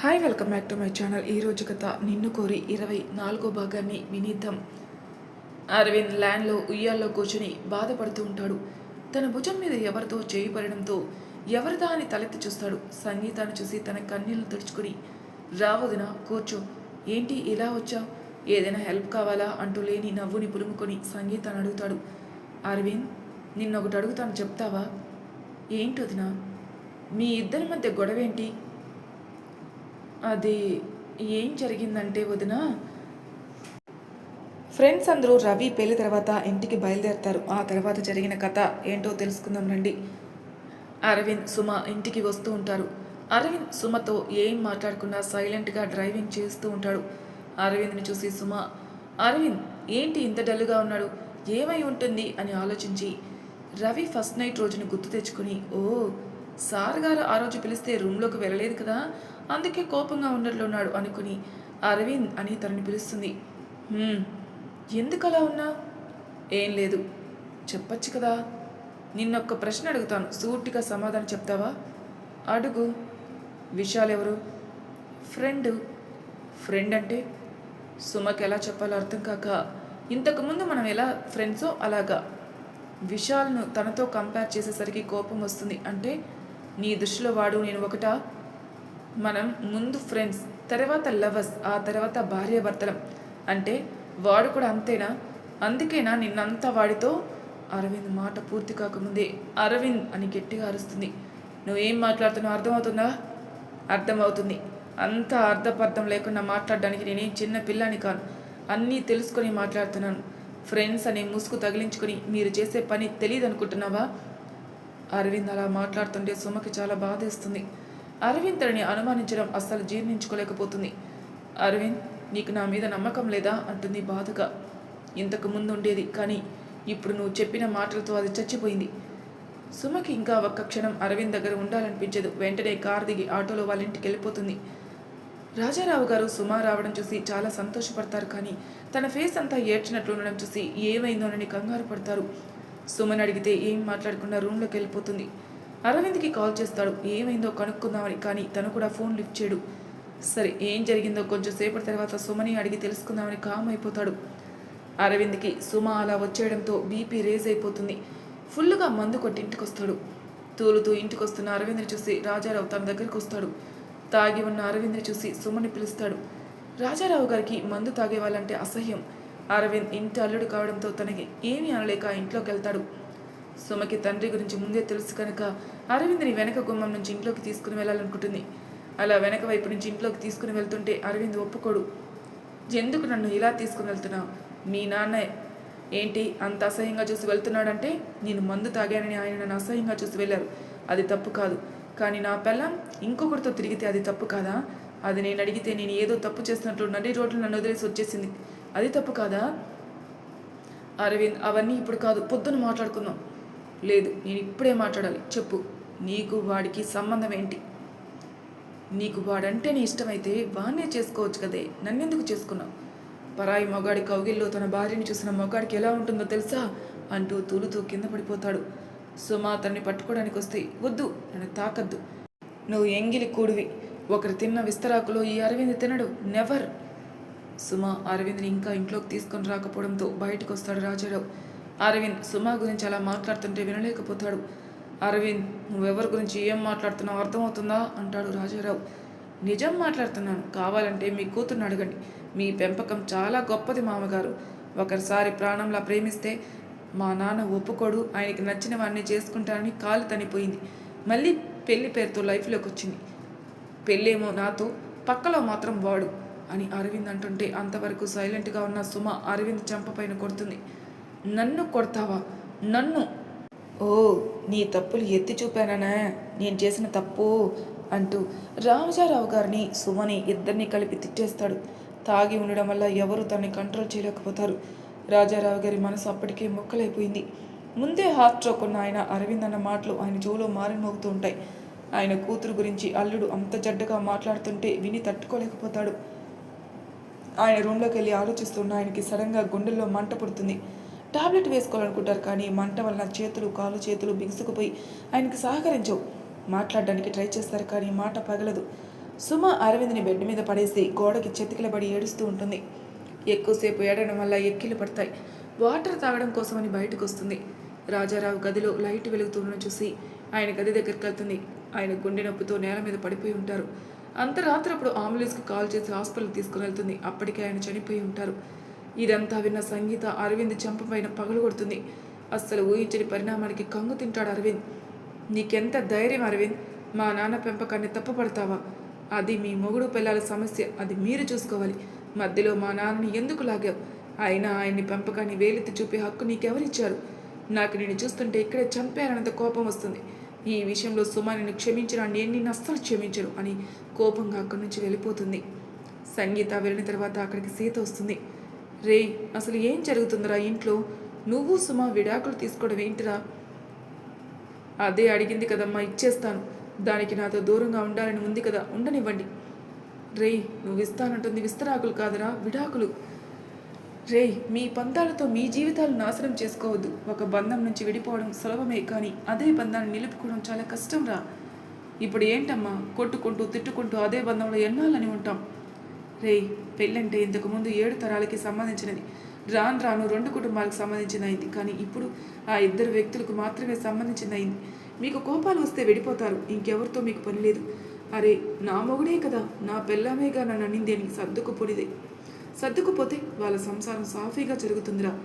Hi welcome back to my channel ఈ రోజు కథ నిన్ను కోరి ఇరవై నాలుగో భాగాన్ని వినీతం అరవింద్ ల్యాండ్లో ఉయ్యాల్లో కూర్చుని బాధపడుతూ ఉంటాడు. తన భుజం మీద ఎవరితో చేయి పడడంతో ఎవరిదా అని తలెత్తి చూస్తాడు? సంగీతాన్ని చూసి తన కన్నీళ్ళు తుడుచుకుని రావదిన కూర్చో. ఏంటి ఇలా వచ్చా? ఏదైనా హెల్ప్ కావాలా? అంటూ లేని నవ్వుని పులుముకొని సంగీతాన్ని అడుగుతాడు. అరవింద్ నిన్నొకటి అడుగుతాను చెప్తావా? ఏంటి వదినా? మీ ఇద్దరి మధ్య గొడవేంటి? అది ఏం జరిగిందంటే వదిన? ఫ్రెండ్స్ అందరూ రవి పెళ్ళి తర్వాత ఇంటికి బయలుదేరతారు. ఆ తర్వాత జరిగిన కథ ఏంటో తెలుసుకుందాం రండి. అరవింద్ సుమ ఇంటికి వస్తూ ఉంటారు. అరవింద్ సుమతో ఏం మాట్లాడకుండా సైలెంట్గా డ్రైవింగ్ చేస్తూ ఉంటాడు. అరవింద్ని చూసి సుమ అరవింద్ ఏంటి ఇంత డల్గా ఉన్నాడు? ఏమై ఉంటుంది? అని ఆలోచించి రవి ఫస్ట్ నైట్ రోజుని గుర్తు తెచ్చుకుని ఓ సార్ గారు ఆ రోజు పిలిస్తే రూమ్లోకి వెళ్ళలేదు కదా? అందుకే కోపంగా ఉన్నట్లున్నాడు అనుకుని అరవింద్ అని తనని పిలుస్తుంది. ఎందుకు అలా ఉన్నా? ఏం లేదు. చెప్పచ్చు కదా. నిన్నొక్క ప్రశ్న అడుగుతాను. సూటిగా సమాధానం చెప్తావా? అడుగు. విశాల్ ఎవరు ఫ్రెండ్. ఫ్రెండ్ అంటే? సుమకి ఎలా చెప్పాలో అర్థం కాక ఇంతకుముందు మనం ఎలా ఫ్రెండ్సో అలాగా. విశాల్ను తనతో కంపేర్ చేసేసరికి కోపం వస్తుంది. అంటే నీ దృష్టిలో వాడు నేను ఒకటా? మనం ముందు ఫ్రెండ్స్ తర్వాత లవర్స్ ఆ తర్వాత భార్యాభర్తలం. అంటే వాడు కూడా అంతేనా? అందుకేనా నిన్నంతా వాడితో అరవింద్ మాట పూర్తి కాకముందే అరవింద్ అని గట్టిగా అరుస్తుంది. నువ్వేం మాట్లాడుతున్నావు అర్థమవుతుందా? అర్థమవుతుంది. అంత అర్థపర్థం లేకుండా మాట్లాడడానికి నేనేం చిన్న పిల్లని కాను. అన్నీ తెలుసుకొని మాట్లాడుతున్నాను. ఫ్రెండ్స్ అనే ముసుగు తగిలించుకొని మీరు చేసే పని తెలియదు అనుకుంటున్నావా అరవింద్ అలా మాట్లాడుతుంటే సుమకి చాలా బాధేస్తుంది. అరవింద్ అనుమానించడం అస్సలు జీర్ణించుకోలేకపోతుంది. అరవింద్ నీకు నా మీద నమ్మకం లేదా? అంటుంది బాధగా. ఇంతకు ముందు ఉండేది కానీ ఇప్పుడు నువ్వు చెప్పిన మాటలతో అది చచ్చిపోయింది. సుమకి ఇంకా ఒక్క క్షణం అరవింద్ దగ్గర ఉండాలనిపించదు. వెంటనే కార్ దిగి ఆటోలో వాళ్ళ ఇంటికి వెళ్ళిపోతుంది రాజారావు గారు సుమ రావడం చూసి చాలా సంతోషపడతారు కానీ తన ఫేస్ అంతా ఏడ్చినట్లు ఉండడం చూసి ఏమైందోనని కంగారు పడతారు. సుమని అడిగితే ఏం మాట్లాడకుండా రూమ్లోకి వెళ్ళిపోతుంది. అరవింద్కి కాల్ చేస్తాడు. ఏమైందో కనుక్కుందామని కానీ తను కూడా ఫోన్ లిఫ్ట్ చేయడు. సరే ఏం జరిగిందో కొంచెం సేపటి తర్వాత సుమని అడిగి తెలుసుకుందామని కామ్ అయిపోతాడు. అరవింద్కి సుమ అలా వచ్చేయడంతో బీపీ రేజ్ అయిపోతుంది. ఫుల్గా మందు కొట్టి ఇంటికి వస్తాడు తూలుతూ ఇంటికి వస్తున్న అరవింద్ని చూసి రాజారావు తన దగ్గరికి వస్తాడు తాగి ఉన్న అరవింద్ని చూసి సుమని పిలుస్తాడు. రాజారావు గారికి మందు తాగే వాళ్ళంటే అసహ్యం. అరవింద్ ఇంటి అల్లుడు కావడంతో తనకి ఏమీ అనలేక ఇంట్లోకి వెళ్తాడు సుమకి తండ్రి గురించి ముందే తెలుసు కనుక అరవింద్ని వెనక గుమ్మం నుంచి ఇంట్లోకి తీసుకుని వెళ్ళాలనుకుంటుంది. అలా వెనక వైపు నుంచి ఇంట్లోకి తీసుకుని వెళ్తుంటే అరవింద్ ఒప్పుకోడు. ఎందుకు నన్ను ఇలా తీసుకుని వెళ్తున్నావు? మీ నాన్న. ఏంటి అంత అసహ్యంగా చూసి వెళ్తున్నాడంటే నేను మందు తాగానని ఆయన నన్ను అసహ్యంగా చూసి వెళ్ళారు. అది తప్పు కాదు. కానీ నా పిల్లం ఇంకొకరితో తిరిగితే అది తప్పు కాదా? అది నేను అడిగితే నేను ఏదో తప్పు చేస్తున్నట్లు నడి రోడ్లు నన్ను వదిలేసి వచ్చేసింది. అది తప్పు కాదా? అరవింద్ అవన్నీ ఇప్పుడు కాదు. పొద్దున మాట్లాడుకుందాం. లేదు నేను ఇప్పుడే మాట్లాడాలి. చెప్పు నీకు వాడికి సంబంధం ఏంటి? నీకు వాడంటే నీ ఇష్టమైతే వాణ్ణే చేసుకోవచ్చు కదే నన్నెందుకు చేసుకున్నావు? పరాయి మొగాడి కౌగిల్లో తన భార్యని చూసిన మొగాడికి ఎలా ఉంటుందో తెలుసా? అంటూ తూలుతూ కింద పడిపోతాడు. సుమా తన్ని పట్టుకోవడానికి వస్తే వద్దు నన్ను తాకద్దు. నువ్వు ఎంగిలి కూడివి. ఒకరు తిన్న విస్తరాకులో ఈ అరవింద్ తినడు నెవర్ సుమ అరవింద్ని ఇంకా ఇంట్లోకి తీసుకొని రాకపోవడంతో బయటకు వస్తాడు రాజారావు. అరవింద్ సుమ గురించి అలా మాట్లాడుతుంటే వినలేకపోతాడు. అరవింద్ నువ్వెవరి గురించి ఏం మాట్లాడుతున్నావు అర్థమవుతుందా? అంటాడు రాజారావు. నిజం మాట్లాడుతున్నాను. కావాలంటే మీ కూతుర్ని అడగండి. మీ పెంపకం చాలా గొప్పది మామగారు. ఒకసారి ప్రాణంలా ప్రేమిస్తే మా నాన్న ఒప్పుకోడు. ఆయనకి నచ్చిన వాడిని చేసుకుంటానని కాలు తనిపోయింది. మళ్ళీ పెళ్ళి పేరుతో లైఫ్లోకి వచ్చింది పెళ్ళేమో నాతో పక్కలో మాత్రం వాడు అని అరవింద్ అంటుంటే అంతవరకు సైలెంట్గా ఉన్న సుమ అరవింద్ చెంపపైన కొడుతుంది. నన్ను కొడతావా? నన్ను. ఓ నీ తప్పులు ఎత్తి చూపాననే. నేను చేసిన తప్పు అంటూ రామజారావు గారిని సుమని ఇద్దరిని కలిపి తిట్టేస్తాడు. తాగి ఉండడం వల్ల ఎవరు తనని కంట్రోల్ చేయలేకపోతారు. రాజారావు గారి మనసు అప్పటికే మొక్కలైపోయింది. ముందే హార్ట్ స్ట్రోక్ ఉన్న ఆయన అరవింద్ అన్న మాటలు ఆయన జోలో మారిమోగుతూ ఉంటాయి. ఆయన కూతురు గురించి అల్లుడు అంత జడ్డగా మాట్లాడుతుంటే విని తట్టుకోలేకపోతాడు. ఆయన రూమ్లోకి వెళ్ళి ఆలోచిస్తున్న ఆయనకి సడన్గా గుండెల్లో మంట పుడుతుంది. టాబ్లెట్ వేసుకోవాలనుకుంటారు కానీ మంట వలన చేతులు కాలు చేతులు బిగుసుకుపోయి ఆయనకి సహకరించవు. మాట్లాడడానికి ట్రై చేస్తారు కానీ మాట పగలదు. సుమ అరవింద్ని బెడ్ మీద పడేసి గోడకి చెతికిలబడి ఏడుస్తూ ఉంటుంది. ఎక్కువసేపు ఏడడం వల్ల ఎక్కిలు పడతాయి. వాటర్ తాగడం కోసమని బయటకు వస్తుంది రాజారావు గదిలో లైట్ వెలుగుతుండడం చూసి ఆయన గది దగ్గరికి వెళ్తుంది. ఆయన గుండె నొప్పితో నేల మీద పడిపోయి ఉంటారు. అంత రాత్రి అప్పుడు అంబులెన్స్కి కాల్ చేసి హాస్పిటల్ తీసుకుని వెళ్తుంది. అప్పటికే ఆయన చనిపోయి ఉంటారు. ఇదంతా విన్న సంగీత అరవింద్ చెంపపైన పగలు కొడుతుంది. అస్సలు ఊహించని పరిణామానికి కంగు తింటాడు అరవింద్. నీకెంత ధైర్యం అరవింద్? మా నాన్న పెంపకాన్ని తప్పుపడతావా? అది మీ మొగుడు పిల్లల సమస్య అది మీరు చూసుకోవాలి. మధ్యలో మా నాన్నని ఎందుకు లాగావు? అయినా ఆయన్ని పెంపకాన్ని వేలెత్తి చూపే హక్కు నీకెవరిచ్చారు? నాకు నేను చూస్తుంటే ఇక్కడే చంపారన్నంత కోపం వస్తుంది. ఈ విషయంలో సుమా నిన్ను క్షమించిన నేను నిన్ను అస్సలు క్షమించను అని కోపంగా అక్కడి నుంచి వెళ్ళిపోతుంది. సంగీత వెళ్ళిన తర్వాత అక్కడికి సీత వస్తుంది. రే అసలు ఏం జరుగుతుందిరా ఇంట్లో? నువ్వు సుమ విడాకులు తీసుకోవడం ఏంటిరా? అదే అడిగింది కదమ్మా ఇచ్చేస్తాను. దానికి నాతో దూరంగా ఉండాలని ఉంది కదా ఉండనివ్వండి. రేయ్ నువ్వు ఇస్తానంటుంది విస్తరాకులు కాదురా విడాకులు. రేయ్ మీ పంతాలతో మీ జీవితాలు నాశనం చేసుకోవద్దు. ఒక బంధం నుంచి విడిపోవడం సులభమే కానీ అదే బంధాన్ని నిలుపుకోవడం చాలా కష్టం రా ఇప్పుడు ఏంటమ్మా కొట్టుకుంటూ తిట్టుకుంటూ అదే బంధంలో ఎన్నాలని ఉంటాం? రే పెళ్ళంటే ఇంతకుముందు ఏడు తరాలకి సంబంధించినది. రాను రాను రెండు కుటుంబాలకు సంబంధించింది అయింది కానీ ఇప్పుడు ఆ ఇద్దరు వ్యక్తులకు మాత్రమే సంబంధించింది అయింది మీకు కోపాలు వస్తే విడిపోతారు. ఇంకెవరితో మీకు పని లేదు. అరే నా మొగుడే కదా. నా పెళ్ళామేగా నన్ను అనింది అని సర్దుకుపోనిదే. సర్దుకుపోతే వాళ్ళ సంసారం సాఫీగా జరుగుతుందిరా.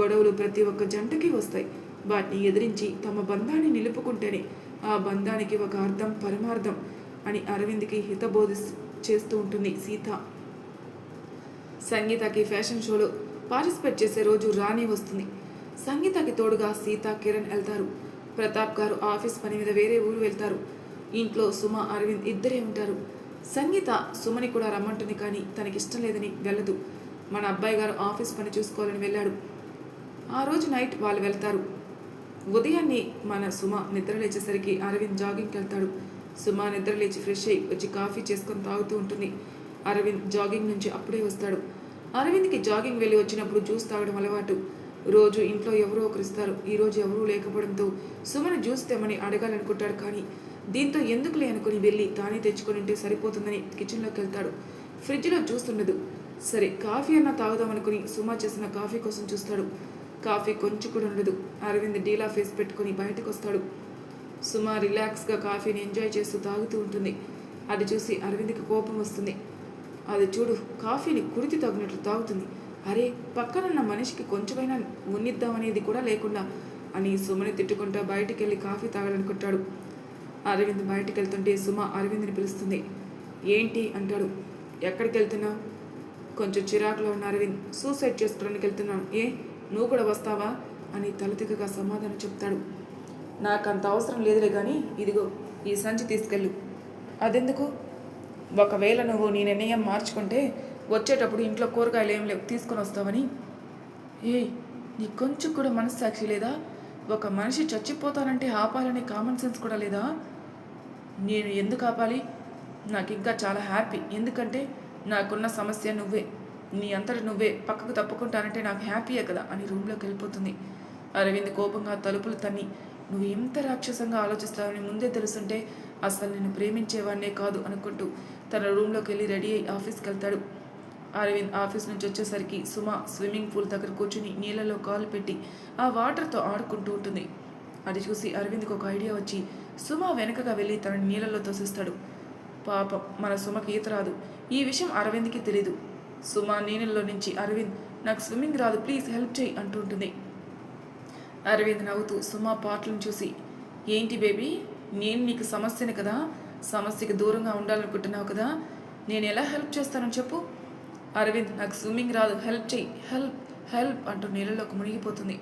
గొడవలు ప్రతి ఒక్క జంటకి వస్తాయి. వాటిని ఎదిరించి తమ బంధాన్ని నిలుపుకుంటేనే ఆ బంధానికి ఒక అర్థం పరమార్థం అని అరవింద్కి హితబోధి చేస్తూ ఉంటుంది సీత. సంగీతకి ఫ్యాషన్ షోలో పార్టిసిపేట్ చేసే రోజు రాణి వస్తుంది. సంగీతకి తోడుగా సీత కిరణ్ వెళ్తారు. ప్రతాప్ గారు ఆఫీస్ పని మీద వేరే ఊరు వెళ్తారు. ఇంట్లో సుమ అరవింద్ ఇద్దరే ఉంటారు. సంగీత సుమని కూడా రమ్మంటుంది కానీ తనకిష్టం లేదని వెళ్ళదు. మన అబ్బాయి గారు ఆఫీస్ పని చూసుకోవాలని వెళ్ళాడు. ఆ రోజు నైట్ వాళ్ళు వెళ్తారు. ఉదయాన్నే మన సుమ నిద్ర లేచేసరికి అరవింద్ జాగింగ్కి వెళ్తాడు. సుమా నిద్ర లేచి ఫ్రెష్ అయ్యి వచ్చి కాఫీ చేసుకొని తాగుతూ ఉంటుంది. అరవింద్ జాగింగ్ నుంచి అప్పుడే వస్తాడు. అరవింద్కి జాగింగ్ వెళ్ళి వచ్చినప్పుడు జ్యూస్ తాగడం అలవాటు. రోజు ఇంట్లో ఎవరో ఒకరు ఇస్తారు. ఈ రోజు ఎవరూ లేకపోవడంతో సుమను జ్యూస్ తెమ్మని అడగాలనుకుంటాడు కానీ దీంతో ఎందుకులే అనుకుని వెళ్ళి తానే తెచ్చుకొని ఉంటే సరిపోతుందని కిచెన్లోకి వెళ్తాడు. ఫ్రిడ్జ్లో జ్యూస్ ఉండదు. సరే కాఫీ అన్నా తాగుదామనుకుని సుమ చేసిన కాఫీ కోసం చూస్తాడు. కాఫీ కొంచెం కూడా ఉండదు. అరవింద్ డీలా ఫేస్ పెట్టుకుని బయటకు వస్తాడు సుమ రిలాక్స్గా కాఫీని ఎంజాయ్ చేస్తూ తాగుతూ ఉంటుంది. అది చూసి అరవింద్కి కోపం వస్తుంది. అది చూడు కాఫీని కుడితి తగినట్లు తాగుతుంది. అరే పక్కనున్న మనిషికి కొంచెమైనా ఉన్నిద్దామనేది కూడా లేకుండా అని సుమని తిట్టుకుంటా బయటికి వెళ్ళి కాఫీ తాగాలనుకుంటాడు అరవింద్ బయటికి వెళ్తుంటే సుమ అరవింద్ని పిలుస్తుంది. ఏంటి? అంటాడు. ఎక్కడికి వెళ్తున్నావు కొంచెం చిరాకులో ఉన్న అరవింద్ సూసైడ్ చేసుకోవడానికి వెళ్తున్నాను ఏ నువ్వు కూడా వస్తావా? అని తలతికగా సమాధానం చెప్తాడు. నాకు అంత అవసరం లేదులే కానీ ఇదిగో ఈ సంచి తీసుకెళ్ళు. అదెందుకు? ఒకవేళ నువ్వు నీ నిర్ణయం మార్చుకుంటే వచ్చేటప్పుడు ఇంట్లో కూరగాయలు ఏం లేవు తీసుకొని వస్తావని. ఏయ్ నీ కొంచెం కూడా మనస్సాక్షి లేదా? ఒక మనిషి చచ్చిపోతానంటే ఆపాలనే కామన్ సెన్స్ కూడా లేదా? నేను ఎందుకు ఆపాలి? నాకు ఇంకా చాలా హ్యాపీ ఎందుకంటే నాకున్న సమస్య నువ్వే. నీ అంతటి నువ్వే. పక్కకు తప్పుకుంటానంటే నాకు హ్యాపీయే కదా అని రూమ్లోకి వెళ్ళిపోతుంది. అరవింద్ కోపంగా తలుపులు తన్ని నువ్వు ఎంత రాక్షసంగా ఆలోచిస్తావని ముందే తెలుసుంటే అసలు నేను ప్రేమించేవాడినే కాదు అనుకుంటూ తన రూమ్లోకి వెళ్ళి రెడీ అయ్యి ఆఫీస్కి వెళ్తాడు అరవింద్ ఆఫీస్ నుంచి వచ్చేసరికి సుమ స్విమ్మింగ్ పూల్ దగ్గర కూర్చుని నీళ్ళలో కాలు పెట్టి ఆ వాటర్తో ఆడుకుంటూ ఉంటుంది. అది చూసి అరవింద్కి ఒక ఐడియా వచ్చి సుమ వెనకగా వెళ్ళి తన నీళ్ళలో తోసిస్తాడు. పాపం మన సుమకి ఈత రాదు. ఈ విషయం అరవింద్కి తెలీదు. సుమ నీళ్ళలో నుంచి అరవింద్ నాకు స్విమ్మింగ్ రాదు ప్లీజ్ హెల్ప్ చేయి అంటుంటుంది అరవింద్ నవ్వుతూ సుమ పాటలను చూసి ఏంటి బేబీ నేను నీకు సమస్యని కదా? సమస్యకి దూరంగా ఉండాలనుకుంటున్నావు కదా? నేను ఎలా హెల్ప్ చేస్తానని చెప్పు. అరవింద్ నాకు స్విమ్మింగ్ రాదు హెల్ప్ చెయ్యి హెల్ప్ హెల్ప్ అంటూ నీళ్ళలోకి మునిగిపోతుంది.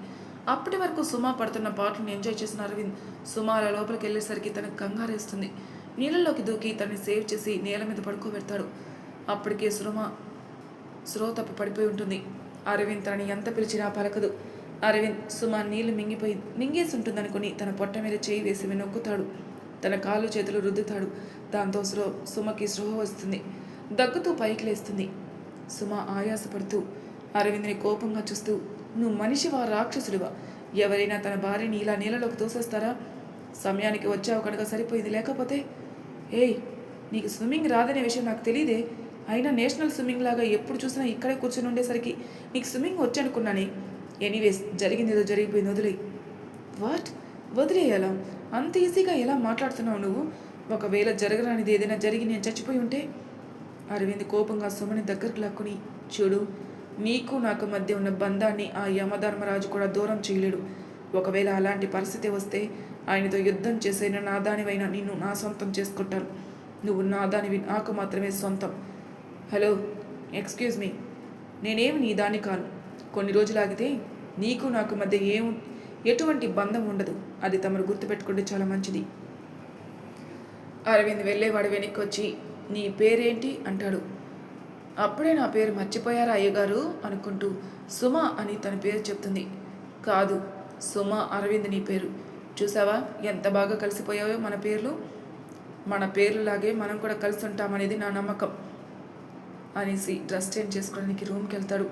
అప్పటి వరకు సుమా పడుతున్న పాటలను ఎంజాయ్ చేసిన అరవింద్ సుమా అలా లోపలికి వెళ్ళేసరికి తనకు కంగారేస్తుంది నీళ్ళలోకి దూకి తనని సేవ్ చేసి నేల మీద పడుకోబెడతాడు. అప్పటికే సురమ స్రో పడిపోయి ఉంటుంది. అరవింద్ తనని ఎంత పిలిచినా పలకదు. అరవింద్ సుమ నీళ్ళు మింగిపోయి మింగేసి ఉంటుందనుకుని తన పొట్ట మీద చేయి వేసి నొక్కుతాడు తన కాళ్ళు చేతులు రుద్దుతాడు. దాంతో స్రో సుమకి స్పృహ వస్తుంది. దగ్గుతూ పైకి లేస్తుంది. సుమ ఆయాసపడుతూ అరవింద్ని కోపంగా చూస్తూ నువ్వు మనిషివా రాక్షసుడివా? ఎవరైనా తన భార్యని ఇలా నీళ్ళలోకి తోసేస్తారా? సమయానికి వచ్చావు కనుక సరిపోయింది. లేకపోతే ఏయ్ నీకు స్విమ్మింగ్ రాదనే విషయం నాకు తెలియదే అయినా నేషనల్ స్విమ్మింగ్ లాగా ఎప్పుడు చూసినా ఇక్కడే కూర్చొని ఉండేసరికి నీకు స్విమ్మింగ్ వచ్చనుకున్నానే. ఎనీవేస్ జరిగింది ఏదో జరిగిపోయింది వదిలే వాట్ వదిలేయాలా? అంత ఈజీగా ఎలా మాట్లాడుతున్నావు నువ్వు? ఒకవేళ జరగరానిది ఏదైనా జరిగి నేను చచ్చిపోయి ఉంటే? అరవింద్ కోపంగా సుమని దగ్గరకు లాక్కుని చూడు నీకు నాకు మధ్య ఉన్న బంధాన్ని ఆ యమధర్మరాజు కూడా దూరం చేయలేడు. ఒకవేళ అలాంటి పరిస్థితి వస్తే ఆయనతో యుద్ధం చేసైన నా దానివైనా నిన్ను నా సొంతం చేసుకుంటాను. నువ్వు నా దానివి నాకు మాత్రమే సొంతం. హలో ఎక్స్క్యూజ్ మీ నేనేమి నీ దాన్ని కాను? కొన్ని రోజులు ఆగితే నీకు నాకు మధ్య ఏం ఎటువంటి బంధం ఉండదు. అది తమరు గుర్తుపెట్టుకుంటే చాలా మంచిది. అరవింద్ వెళ్ళేవాడు వెనక్కి వచ్చి నీ పేరేంటి? అంటాడు. అప్పుడే నా పేరు మర్చిపోయారా అయ్యగారు? అనుకుంటూ సుమ అని తన పేరు చెప్తుంది. కాదు సుమ అరవింద్ నీ పేరు. చూసావా? ఎంత బాగా కలిసిపోయావో మన పేర్లు? మన పేర్లులాగే మనం కూడా కలిసి ఉంటామనేది నా నమ్మకం. అనేసి డ్రెస్ చేంజ్ చేసుకోవడానికి రూమ్కి వెళ్తాడు.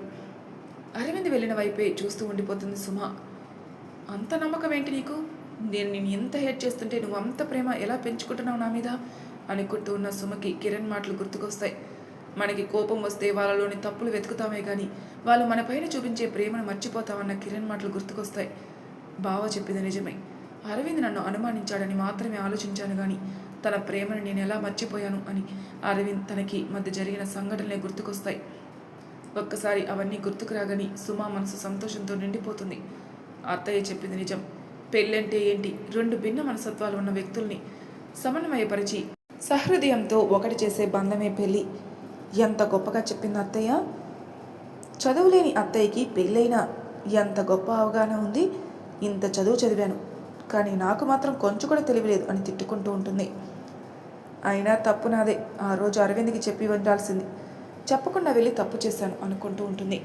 అరవింద్ వెళ్ళిన వైపే చూస్తూ ఉండిపోతుంది సుమ. అంత నమ్మకం ఏంటి నీకు? నేను నేను ఎంత హేట్ చేస్తుంటే నువ్వు అంత ప్రేమ ఎలా పెంచుకుంటున్నావు నా మీద? అనుకుంటూ ఉన్న సుమకి కిరణ్ మాటలు గుర్తుకొస్తాయి. మనకి కోపం వస్తే వాళ్ళలోని తప్పులు వెతుకుతామే కానీ వాళ్ళు మన పైన చూపించే ప్రేమను మర్చిపోతామన్న కిరణ్ మాటలు గుర్తుకొస్తాయి. బావ చెప్పింది నిజమే. అరవింద్ నన్ను అనుమానించాడని మాత్రమే ఆలోచించాను కానీ తన ప్రేమను నేను ఎలా మర్చిపోయాను అని అరవింద్ తనకి మధ్య జరిగిన సంఘటనలే గుర్తుకొస్తాయి. ఒక్కసారి అవన్నీ గుర్తుకు రాగని సుమా మనసు సంతోషంతో నిండిపోతుంది. అత్తయ్య చెప్పింది నిజం. పెళ్ళంటే ఏంటి? రెండు భిన్న మనసత్వాలు ఉన్న వ్యక్తుల్ని సమన్వయపరిచి సహృదయంతో ఒకటి చేసే బంధమే పెళ్ళి. ఎంత గొప్పగా చెప్పింది అత్తయ్య? చదువులేని అత్తయ్యకి పెళ్ళైన ఎంత గొప్ప అవగాహన ఉంది? ఇంత చదువు చదివాను. కానీ నాకు మాత్రం కొంచెం కూడా తెలియలేదు అని తిట్టుకుంటూ ఉంటుంది. అయినా తప్పు నాదే. ఆ రోజు అరవింద్కి చెప్పి ఉండాల్సింది. చెప్పకుండా వెళ్ళి తప్పు చేశాను అనుకుంటూ ఉంటుంది.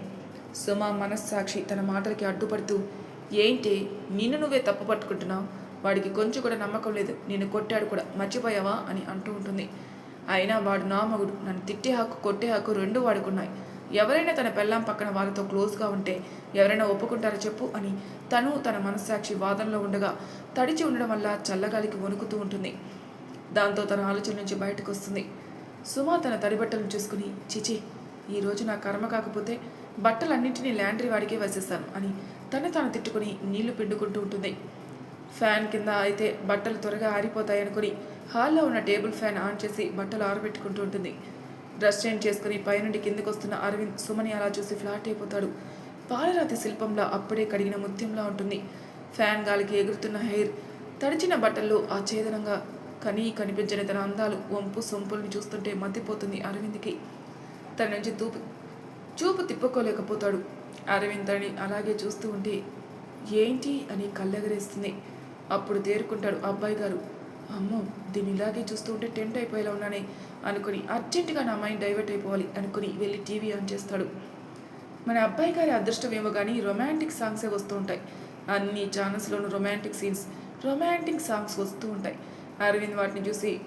సుమ మనస్సాక్షి తన మాటలకి అడ్డుపడుతూ ఏంటి? నిన్ను నువ్వే తప్పు పట్టుకుంటున్నావు? వాడికి కొంచెం కూడా నమ్మకం లేదు. నిన్ను కొట్టాడు కూడా. మర్చిపోయావా? అని అంటూ ఉంటుంది. అయినా వాడు నా మగుడు. నన్ను తిట్టే హక్కు కొట్టే హక్కు రెండు వాడుకున్నాయి. ఎవరైనా తన పెళ్ళాం పక్కన వాళ్ళతో క్లోజ్గా ఉంటే ఎవరైనా ఒప్పుకుంటారో చెప్పు అని తను తన మనస్సాక్షి వాదనలో ఉండగా తడిచి ఉండడం వల్ల చల్లగాలికి వణుకుతూ ఉంటుంది. దాంతో తన ఆలోచన నుంచి బయటకు వస్తుంది. సుమ తన తడిబట్టలను చూసుకుని చిచి ఈరోజు నా కర్మ కాకపోతే బట్టలన్నింటినీ ల్యాండ్రీ వాడికే వేసేస్తాను అని తను తాను తిట్టుకుని నీళ్ళు పిండుకుంటూ ఉంటుంది. ఫ్యాన్ కింద అయితే బట్టలు త్వరగా ఆరిపోతాయనుకుని హాల్లో ఉన్న టేబుల్ ఫ్యాన్ ఆన్ చేసి బట్టలు ఆరబెట్టుకుంటూ ఉంటుంది. డ్రెస్ చేంజ్ చేసుకుని పైనుండి కిందకు వస్తున్న అరవింద్ సుమని అలా చూసి ఫ్లాట్ అయిపోతాడు. పాలరాతి శిల్పంలా అప్పుడే కడిగిన ముత్యంలా ఉంటుంది. ఫ్యాన్ గాలికి ఎగురుతున్న హెయిర్ తడిచిన బట్టల్లో ఆ ఛేదనంగా కానీ కనిపించని తన అందాలు వంపు సొంపుల్ని చూస్తుంటే మతిపోతుంది అరవింద్కి. తన నుంచి తూపు చూపు తిప్పుకోలేకపోతాడు. అరవింద్ తనని అలాగే చూస్తూ ఉంటే ఏంటి అని కళ్ళెగరేస్తుంది. అప్పుడు తేరుకుంటాడు అబ్బాయి గారు. అమ్మో దీన్ని ఇలాగే చూస్తూ ఉంటే టెంట్ అయిపోయేలా ఉన్నానే అనుకుని అర్జెంటుగా నా మైండ్ డైవర్ట్ అయిపోవాలి అనుకుని వెళ్ళి టీవీ ఆన్ చేస్తాడు. మన అబ్బాయి గారి అదృష్టం ఏమో కానీ రొమాంటిక్ సాంగ్సే వస్తూ ఉంటాయి. అన్ని ఛానల్స్లోనూ రొమాంటిక్ సీన్స్ రొమాంటిక్ సాంగ్స్ వస్తూ ఉంటాయి. అరవింద్ వాటిని చూసి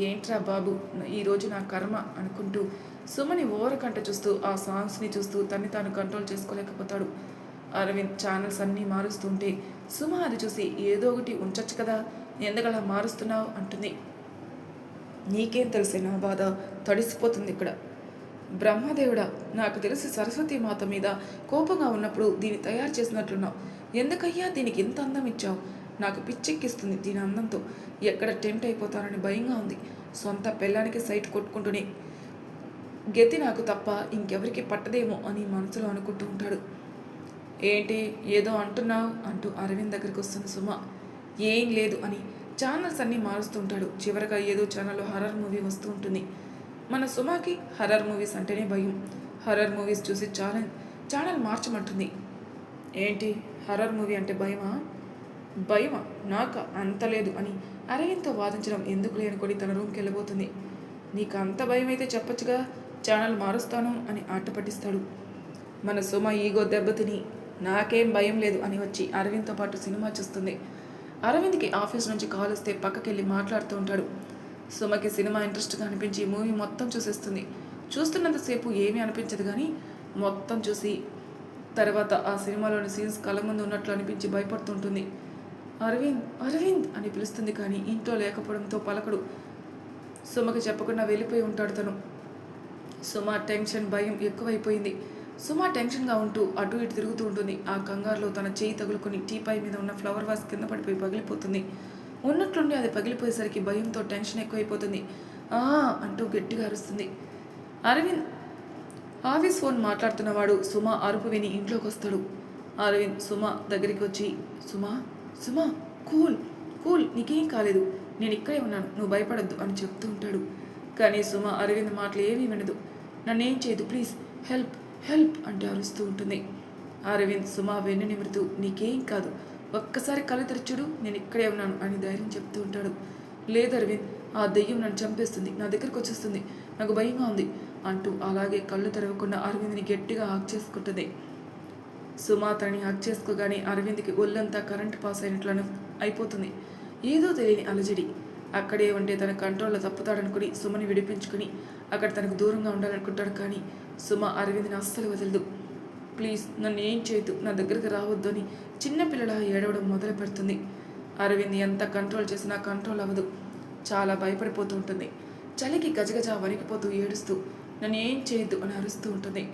ఏంట్రా బాబు ఈరోజు నా కర్మ అనుకుంటూ సుమని ఓరకంట చూస్తూ ఆ సాంగ్స్ని చూస్తూ తన్ని తాను కంట్రోల్ చేసుకోలేకపోతాడు. అరవింద్ ఛానల్స్ అన్నీ మారుస్తుంటే సుమ అది చూసి ఏదో ఒకటి ఉంచొచ్చు కదా ఎందుకలా మారుస్తున్నావు? అంటుంది. నీకేం తెలిసే నా బాధ? తడిసిపోతుంది ఇక్కడ. బ్రహ్మదేవుడా నాకు తెలిసి సరస్వతి మాత మీద కోపంగా ఉన్నప్పుడు దీన్ని తయారు చేసినట్లున్నావు. ఎందుకయ్యా దీనికి ఇంత అందం ఇచ్చావు? నాకు పిచ్చెక్కిస్తుంది దీని అందంతో. ఎక్కడ టెంట్ అయిపోతానని భయంగా ఉంది. సొంత పెళ్ళానికి సైట్ కొట్టుకుంటూనే. గతి నాకు తప్ప ఇంకెవరికి పట్టదేమో అని మనసులో అనుకుంటూ ఉంటాడు. ఏంటి? ఏదో అంటున్నావు? అంటూ అరవింద్ దగ్గరికి వస్తుంది సుమ. ఏం లేదు అని ఛానల్స్ అన్నీ మారుస్తూ ఉంటాడు. చివరగా ఏదో ఛానల్లో హర్రర్ మూవీ వస్తూ ఉంటుంది. మన సుమాకి హర్రర్ మూవీస్ అంటేనే భయం. హర్రర్ మూవీస్ చూసి ఛానల్ ఛానల్ మార్చమంటుంది. ఏంటి? హర్రర్ మూవీ అంటే భయమా? భయమ నాకు అంత లేదు అని అరవింద్తో వాదించడం ఎందుకు లేనుకొని తన రూమ్కి వెళ్ళబోతుంది. నీకు అంత భయం అయితే చెప్పొచ్చుగా ఛానల్ మారుస్తాను అని ఆటపట్టిస్తాడు మన సుమ ఈగో దెబ్బతిని నాకేం భయం లేదు అని వచ్చి అరవింద్తో పాటు సినిమా చూస్తుంది. అరవింద్కి ఆఫీస్ నుంచి కాల్ వస్తే పక్కకెళ్ళి మాట్లాడుతూ ఉంటాడు. సుమకి సినిమా ఇంట్రెస్ట్గా అనిపించి మూవీ మొత్తం చూసేస్తుంది. చూస్తున్నంతసేపు ఏమీ అనిపించదు కానీ మొత్తం చూసి తర్వాత ఆ సినిమాలోని సీన్స్ కళ్ళ ముందు ఉన్నట్లు అనిపించి భయపడుతుంటుంది అరవింద్ అరవింద్ అని పిలుస్తుంది కానీ ఇంట్లో లేకపోవడంతో పలకడు. సుమకి చెప్పకుండా వెళ్ళిపోయి ఉంటాడు తను. సుమ టెన్షన్ భయం ఎక్కువైపోయింది. సుమ టెన్షన్గా ఉంటూ అటు ఇటు తిరుగుతూ ఉంటుంది. ఆ కంగారులో తన చేయి తగులుకొని టీపై మీద ఉన్న ఫ్లవర్ వాస్ కింద పడిపోయి పగిలిపోతుంది. ఉన్నట్లుండి అది పగిలిపోయేసరికి భయంతో టెన్షన్ ఎక్కువైపోతుంది. ఆ అంటూ గట్టిగా అరుస్తుంది. అరవింద్ ఆఫీస్ ఫోన్ మాట్లాడుతున్నవాడు సుమ అరుపు విని ఇంట్లోకి వస్తాడు అరవింద్ సుమ దగ్గరికి వచ్చి సుమా సుమ కూల్ కూల్ నీకేం కాలేదు. నేను ఇక్కడే ఉన్నాను. నువ్వు భయపడద్దు అని చెప్తూ ఉంటాడు. కానీ సుమ అరవింద్ మాటలు ఏమీ వినదు. నన్నేం చేయదు ప్లీజ్. హెల్ప్ హెల్ప్ అంటే అరుస్తూ ఉంటుంది. అరవింద్ సుమ వెన్ను నిమురుతూ నీకేం కాదు. ఒక్కసారి కళ్ళు తెరచుడు నేను ఇక్కడే ఉన్నాను అని ధైర్యం చెప్తూ ఉంటాడు. లేదు అరవింద్ ఆ దెయ్యం నన్ను చంపేస్తుంది. నా దగ్గరకు వచ్చేస్తుంది. నాకు భయంగా ఉంది అంటూ అలాగే కళ్ళు తెరవకుండా అరవింద్ని గట్టిగా హాక్ చేసుకుంటుంది. సుమా తనని హక్ చేసుకోగానే అరవింద్కి ఒళ్ళంతా కరెంట్ పాస్ అయినట్లను అయిపోతుంది. ఏదో తెలియని అలజడి. అక్కడే ఉంటే తన కంట్రోల్లో తప్పుతాడనుకుని సుమని విడిపించుకుని అక్కడ తనకు దూరంగా ఉండాలనుకుంటాడు కానీ సుమ అరవింద్ని అస్సలు వదలదు. ప్లీజ్ నన్ను ఏం చేయదు నా దగ్గరికి రావద్దు అని చిన్నపిల్లల ఏడవడం మొదలు పెడుతుంది. అరవింద్ ఎంత కంట్రోల్ చేసినా కంట్రోల్ అవ్వదు. చాలా భయపడిపోతూ ఉంటుంది. చలికి గజగజ వణికిపోతూ ఏడుస్తూ నన్ను ఏం చేయొద్దు అని అరుస్తూ ఉంటుంది.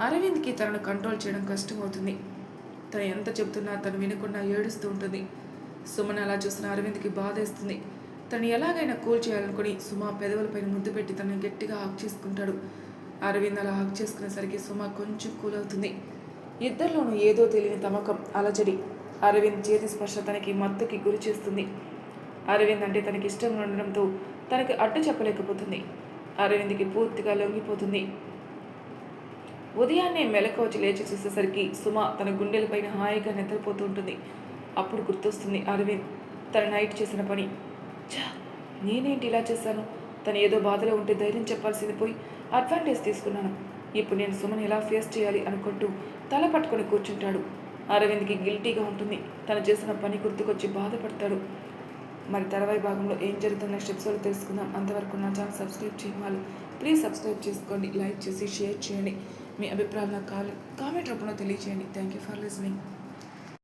అరవింద్కి తనను కంట్రోల్ చేయడం కష్టమవుతుంది. తను ఎంత చెబుతున్నా తను వినకుండా ఏడుస్తూ ఉంటుంది. సుమన్ అలా చూసిన అరవింద్కి బాధేస్తుంది. తను ఎలాగైనా కూల్ చేయాలనుకుని సుమ పెదవులపైన ముద్దు పెట్టి తనని గట్టిగా హాక్ చేసుకుంటాడు. అరవింద్ అలా హాక్ చేసుకునేసరికి సుమ కొంచెం కూల్ అవుతుంది. ఇద్దరిలోనూ ఏదో తెలియని తమకం అలజడి. అరవింద్ చేతి స్పర్శ తనకి మత్తుకి గురి చేస్తుంది. అరవింద్ అంటే తనకి ఇష్టం ఉండడంతో తనకి అడ్డు చెప్పలేకపోతుంది. అరవింద్కి పూర్తిగా లొంగిపోతుంది. ఉదయాన్నే మెలకువచ్చి లేచి చూసేసరికి సుమ తన గుండెలపైన హాయిగా నిద్రపోతూ ఉంటుంది. అప్పుడు గుర్తొస్తుంది అరవింద్ తన నైట్ చేసిన పని. చా నేనేంటి ఇలా చేశాను? తను ఏదో బాధలో ఉంటే ధైర్యం చెప్పాల్సింది పోయి అడ్వాంటేజ్ తీసుకున్నాను. ఇప్పుడు నేను సుమని ఎలా ఫేస్ చేయాలి అనుకుంటూ తల పట్టుకొని కూర్చుంటాడు. అరవింద్కి గిల్టీగా ఉంటుంది. తను చేసిన పని గుర్తుకొచ్చి బాధపడతాడు. మరి తర్వాయి భాగంలో ఏం జరుగుతుందో స్టెప్స్ ఎపిసోడ్ తెలుసుకుందాం. అంతవరకు నా ఛానల్ సబ్స్క్రైబ్ చేయాలి ప్లీజ్ సబ్స్క్రైబ్ చేసుకోండి లైక్ చేసి షేర్ చేయండి. మీ అభిప్రాయాలు నాకు కామెంట్ రూపంలో తెలియజేయండి థ్యాంక్ యూ ఫర్ లిసనింగ్